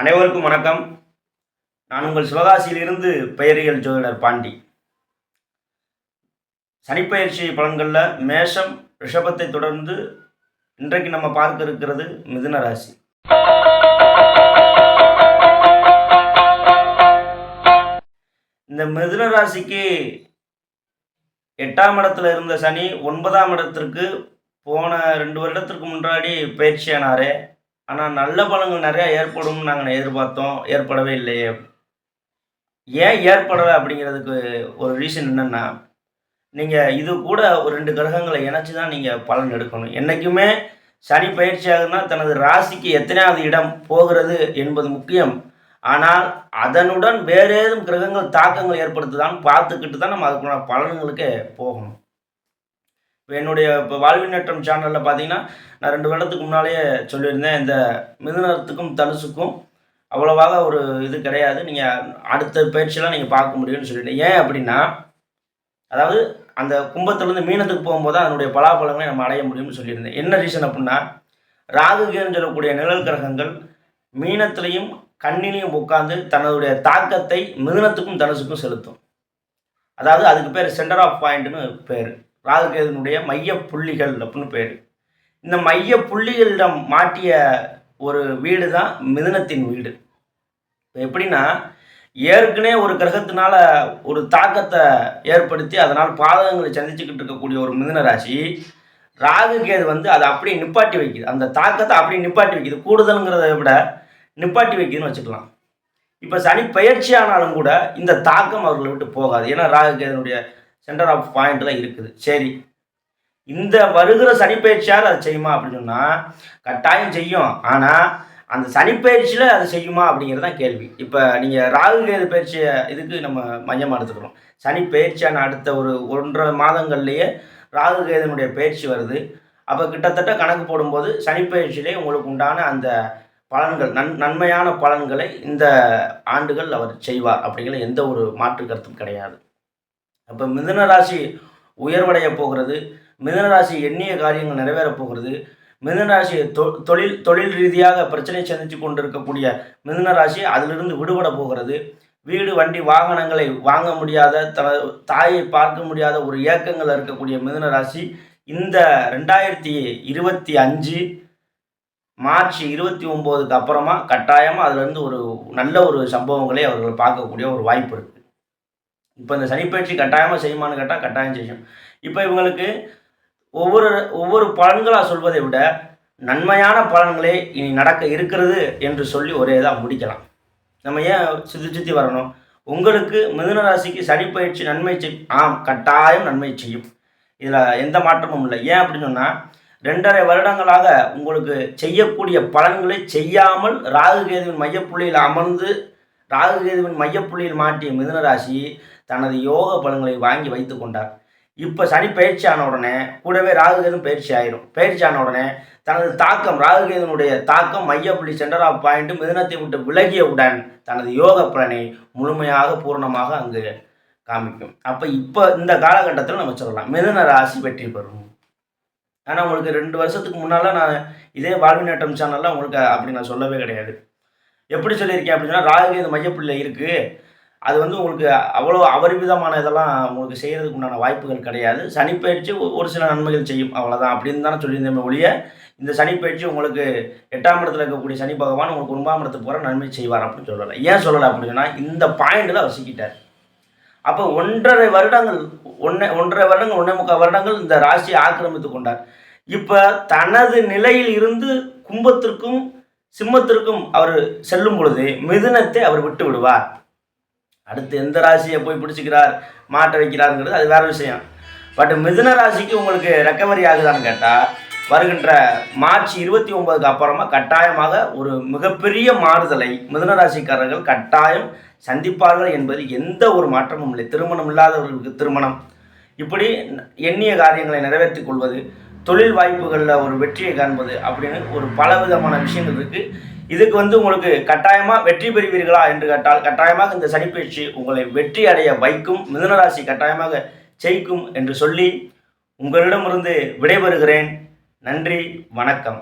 அனைவருக்கும் வணக்கம். நான் உங்கள் சிவகாசியிலிருந்து பெயரியல் ஜோதிடர் பாண்டி. சனிப்பயிற்சி பலன்களில் மேஷம் ரிஷபத்தை தொடர்ந்து இன்றைக்கு நம்ம பார்க்க இருக்கிறது மிதுன ராசி. இந்த மிதுன ராசிக்கு எட்டாம் இடத்துல இருந்த சனி ஒன்பதாம் இடத்திற்கு போன ரெண்டு வருடத்திற்கு முன்னாடி பயிற்சியானாரே. ஆனால் நல்ல பலன்கள் நிறையா ஏற்படும் நாங்கள் எதிர்பார்த்தோம். ஏற்படவே இல்லையே. ஏன் ஏற்படலை அப்படிங்கிறதுக்கு ஒரு ரீசன் என்னென்னா நீங்கள் இது கூட ஒரு ரெண்டு கிரகங்களை இணைச்சி தான் நீங்கள் பலன் எடுக்கணும். என்றைக்குமே சனி பயிற்சியாகனா தனது ராசிக்கு எத்தனையாவது இடம் போகிறது என்பது முக்கியம். ஆனால் அதனுடன் வேறு ஏதும் கிரகங்கள் தாக்கங்கள் ஏற்படுத்துதான்னு பார்த்துக்கிட்டு தான் நம்ம அதுக்குள்ள பலன்களுக்கே போகணும். இப்போ என்னுடைய இப்போ வாழ்வினேற்றம் சேனலில் பார்த்தீங்கன்னா நான் ரெண்டு வருடத்துக்கு முன்னாலேயே சொல்லியிருந்தேன் இந்த மிதுனத்துக்கும் தனுசுக்கும் அவ்வளோவாக ஒரு இது கிடையாது. நீங்கள் அடுத்த பயிற்சியெல்லாம் நீங்கள் பார்க்க முடியும்னு சொல்லிட்டு ஏன் அப்படின்னா அதாவது அந்த கும்பத்துலேருந்து மீனத்துக்கு போகும்போது அதனுடைய பலாபலங்களை நம்ம அடைய முடியும்னு சொல்லியிருந்தேன். என்ன ரீசன் அப்படின்னா ராகுகேன்னு சொல்லக்கூடிய நிழல் கிரகங்கள் மீனத்திலையும் கண்ணிலையும் உட்காந்து தன்னுடைய தாக்கத்தை மிதுனத்துக்கும் தனுசுக்கும் செலுத்தும். அதாவது அதுக்கு பேர் சென்டர் ஆஃப் பாயிண்ட்னு பேர். ராகுகேதனுடைய மைய புள்ளிகள் அப்படின்னு பேர். இந்த மைய புள்ளிகளிடம் மாட்டிய ஒரு வீடு தான் மிதுனத்தின் வீடு. இப்போ எப்படின்னா ஏற்கனவே ஒரு கிரகத்தினால ஒரு தாக்கத்தை ஏற்படுத்தி அதனால் பாதகங்களை சந்திச்சுக்கிட்டு இருக்கக்கூடிய ஒரு மிதன ராசி ராகு கேது வந்து அதை அப்படியே நிப்பாட்டி வைக்குது. அந்த தாக்கத்தை அப்படியே நிப்பாட்டி வைக்குது. கூடுதலுங்கிறத விட நிப்பாட்டி வைக்குதுன்னு வச்சுக்கலாம். இப்போ சனி பயிற்சி ஆனாலும் கூட இந்த தாக்கம் அவர்களை விட்டு போகாது. ஏன்னா ராகு கேதனுடைய சென்டர் ஆஃப் பாயிண்ட் தான் இருக்குது. சரி. இந்த வருகிற சனிப்பயிற்சியால் அதை செய்யுமா அப்படின்னு சொன்னால் கட்டாயம் செய்யும். ஆனால் அந்த சனிப்பயிற்சியில் அதை செய்யுமா அப்படிங்கிறது தான் கேள்வி. இப்போ நீங்கள் ராகு கேது பயிற்சியை இதுக்கு நம்ம மையமாக எடுத்துக்கிறோம். சனி பயிற்சியான அடுத்த ஒரு ஒன்றரை மாதங்கள்லேயே ராகு கேதனுடைய பயிற்சி வருது. அப்போ கிட்டத்தட்ட கணக்கு போடும்போது சனிப்பயிற்சியிலே உங்களுக்கு உண்டான அந்த பலன்கள் நன் நன்மையான பலன்களை இந்த ஆண்டுகள் அவர் செய்வார் அப்படிங்கிற எந்த ஒரு மாற்று கருத்தும் கிடையாது. அப்போ மிதுன ராசி உயர்வடைய போகிறது. மிதுன ராசி எண்ணிய காரியங்கள் நிறைவேறப் போகிறது. மிதுன ராசி தொ தொழில் தொழில் ரீதியாக பிரச்சனை சந்தித்து கொண்டிருக்கக்கூடிய மிதுன ராசி அதிலிருந்து விடுபட போகிறது. வீடு வண்டி வாகனங்களை வாங்க முடியாத த தாயை பார்க்க முடியாத ஒரு இயக்கங்கள் இருக்கக்கூடிய மிதுன ராசி இந்த ரெண்டாயிரத்தி இருபத்தி அஞ்சு மார்ச் இருபத்தி ஒம்போதுக்கு அப்புறமா கட்டாயமாக அதுலேருந்து ஒரு நல்ல ஒரு சம்பவங்களை அவர்கள் பார்க்கக்கூடிய ஒரு வாய்ப்பு இருக்குது இப்போ இந்த சனிப்பயிற்சி கட்டாயமாக செய்யுமான்னு கேட்டால் கட்டாயம் செய்யும். இப்போ இவங்களுக்கு ஒவ்வொரு ஒவ்வொரு பலன்களாக சொல்வதை விட நன்மையான பலன்களே இனி நடக்க இருக்கிறது என்று சொல்லி ஒரே இதாக முடிக்கலாம். நம்ம ஏன் சுற்றி சுற்றி வரணும்? உங்களுக்கு மிதுன ராசிக்கு சனிப்பயிற்சி நன்மை செய் ஆம் கட்டாயம் நன்மை செய்யும். இதில் எந்த மாற்றமும் இல்லை. ஏன் அப்படின்னு சொன்னால் ரெண்டரை வருடங்களாக உங்களுக்கு செய்யக்கூடிய பலன்களை செய்யாமல் ராகுகேதுவின் மையப்புள்ளியில் அமர்ந்து ராகுகேதுவின் மையப்புள்ளியில் மாட்டிய மிதுனராசி தனது யோக பலன்களை வாங்கி வைத்து கொண்டார். இப்போ சனி பயிற்சி ஆன உடனே கூடவே ராகுகேதும் பயிற்சி ஆயிரும். பயிற்சி ஆன உடனே தனது தாக்கம் ராகுகேதனுடைய தாக்கம் மையப்புள்ளி சென்டர் ஆஃப் பாயிண்ட் மிதனத்தை விட்டு விலகியவுடன் தனது யோக பலனை முழுமையாக பூர்ணமாக அங்கு காமிக்கும். அப்போ இப்போ இந்த காலகட்டத்தில் நம்ம சொல்லலாம். மிதன ராசி வெற்றி பெறும். ஆனால் உங்களுக்கு ரெண்டு வருஷத்துக்கு முன்னால் நான் இதே வாழ்வினேற்றம் சேனலில் உங்களுக்கு அப்படி நான் சொல்லவே கிடையாது. எப்படி சொல்லியிருக்கேன் அப்படின்னு சொன்னால் ராகுகேது மையப்புள்ளியில் இருக்குது அது வந்து உங்களுக்கு அவ்வளோ அபரிமிதமான இதெல்லாம் உங்களுக்கு செய்கிறதுக்கு உண்டான வாய்ப்புகள் கிடையாது. சனிப்பயிற்சி ஒரு சில நன்மைகள் செய்யும். அவ்வளோதான் அப்படின்னு தானே சொல்லியிருந்தேன் ஒழிய இந்த சனிப்பயிற்சி உங்களுக்கு எட்டாம் இடத்துல இருக்கக்கூடிய சனி பகவான் உங்களுக்கு ஒன்பதாம் இடத்துக்கு போகிற நன்மை செய்வார் அப்படின்னு சொல்லலை. ஏன் சொல்லலை அப்படின்னா இந்த பாயிண்டில் அவர் சிக்கிட்டார். அப்போ ஒன்றரை வருடங்கள் ஒன்றை ஒன்றரை வருடங்கள் ஒன்றே முக்கால் வருடங்கள் இந்த ராசியை ஆக்கிரமித்து கொண்டார். இப்போ தனது நிலையில் இருந்து கும்பத்திற்கும் சிம்மத்திற்கும் அவர் செல்லும் பொழுது மிதுனத்தை அவர் விட்டு விடுவார். அடுத்து எந்த ராசியை போய் பிடிச்சிக்கிறார் மாற்ற வைக்கிறாருங்கிறது அது வேற விஷயம். பட் மிதுன ராசிக்கு உங்களுக்கு ரெக்கவரி ஆகுதான்னு கேட்டால் வருகின்ற மார்ச் இருபத்தி ஒன்பதுக்கு அப்புறமா கட்டாயமாக ஒரு மிகப்பெரிய மாறுதலை மிதுன ராசிக்காரர்கள் கட்டாயம் சந்திப்பார்கள் என்பது எந்த ஒரு மாற்றமும் இல்லை. திருமணம் இல்லாதவர்களுக்கு திருமணம். இப்படி எண்ணிய காரியங்களை நிறைவேற்றிக் கொள்வது தொழில் வாய்ப்புகளில் ஒரு வெற்றியை காண்பது அப்படின்னு ஒரு பல விதமான விஷயங்கள் இருக்குது இதுக்கு வந்து உங்களுக்கு கட்டாயமாக வெற்றி பெறுவீர்களா என்று கேட்டால் கட்டாயமாக இந்த சனிப்பயிற்சி உங்களை வெற்றி அடைய வைக்கும் மிதனராசி கட்டாயமாக ஜெயிக்கும் என்று சொல்லி உங்களிடமிருந்து விடைபெறுகிறேன். நன்றி வணக்கம்.